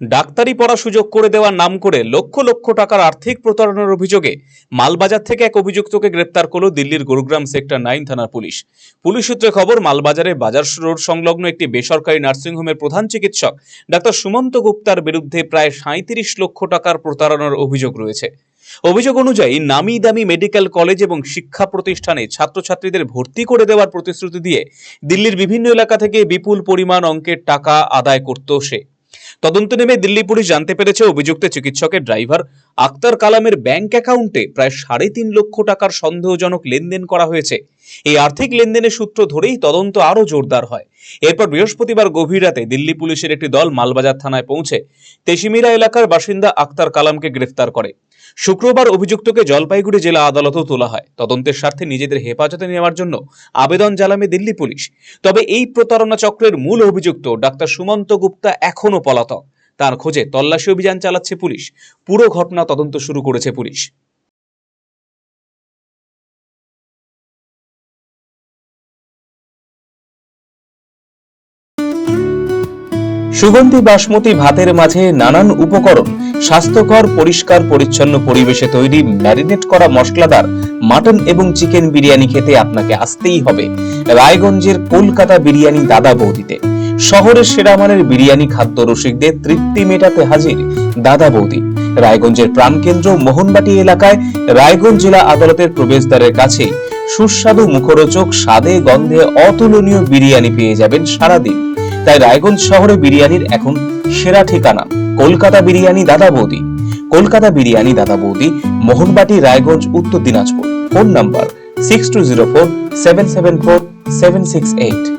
ডাক্তারি পড়া সুযোগ করে দেওয়ার নাম করে লক্ষ লক্ষ টাকার আর্থিক প্রতারণার অভিযোগে মালবাজার থেকে এক অভিযুক্তকে গ্রেপ্তার করল দিল্লির গুরুগ্রাম সেক্টর নাইন থানার পুলিশ। পুলিশ সূত্রে খবর, মালবাজারে বাজার রোড সংলগ্ন একটি বেসরকারি নার্সিংহোমের প্রধান চিকিৎসক ডাক্তার সুমন্ত গুপ্তার বিরুদ্ধে প্রায় সাঁত্রিশ লক্ষ টাকার প্রতারণার অভিযোগ রয়েছে। অভিযোগ অনুযায়ী নামি দামি মেডিকেল কলেজ এবং শিক্ষা প্রতিষ্ঠানে ছাত্রছাত্রীদের ভর্তি করে দেওয়ার প্রতিশ্রুতি দিয়ে দিল্লির বিভিন্ন এলাকা থেকে বিপুল পরিমাণ অঙ্কের টাকা আদায় করত সে। তদন্ত নেমে দিল্লি পুলিশ জানতে পেরেছে অভিযুক্ত চিকিৎসকের ড্রাইভার আক্তার কালামের ব্যাংক অ্যাকাউন্টে প্রায় সাড়ে তিন লক্ষ টাকার সন্দেহজনক লেনদেন করা হয়েছে। এই আর্থিক লেনদেনের সূত্র ধরেই তদন্ত আরও জোরদার হয়। এরপর বৃহস্পতিবার গভীর রাতে দিল্লি পুলিশের একটি দল মালবাজার থানায় পৌঁছে তেশিমিরা এলাকার বাসিন্দা আক্তার কালামকে গ্রেফতার করে। শুক্রবার অভিযুক্তকে জলপাইগুড়ি জেলা আদালতেও তোলা হয়। তদন্তের স্বার্থে নিজেদের হেফাজতে নেওয়ার জন্য আবেদন জানাবে দিল্লি পুলিশ। তবে এই প্রতারণা চক্রের মূল অভিযুক্ত ডাক্তার সুমন্ত গুপ্তা এখনও পলাতক। তার খোঁজে তল্লাশি অভিযান চালাচ্ছে পুলিশ। পুরো ঘটনা তদন্ত শুরু করেছে পুলিশ। সুগন্ধি বাসমতি ভাতের মাঝে নানান উপকরণ, স্বাস্থ্যকর, পরিষ্কার, পরিচ্ছন্ন পরিবেশে তৈরি, ম্যারিনেট করা মশলাদার মাটন এবং চিকেন বিরিয়ানি খেতে আপনাকে আসতেই হবে। রায়গঞ্জের কলকাতা বিরিয়ানি দাদা বৌদিতে। শহরের সেরা মানের বিরিয়ানি খাদ্য রসিকদের তৃপ্তি মেটাতে হাজির দাদা বৌদি। রায়গঞ্জের প্রাণকেন্দ্র মোহনবাটি এলাকায় রায়গঞ্জ জেলা আদালতের প্রবেশদ্বারের কাছে সুস্বাদু মুখরোচক, স্বাদে গন্ধে অতুলনীয় বিরিয়ানি পেয়ে যাবেন সারাদিন। তাই রায়গঞ্জ শহরে বিরিয়ানির এখন সেরা ঠিকানা, কলকাতা বিরিয়ানি দাদা বৌদি। কলকাতা বিরিয়ানি দাদা বৌদি, Mohanbati, Raiganj, Uttar Dinajpur. Phone number six two zero four seven seven four seven six eight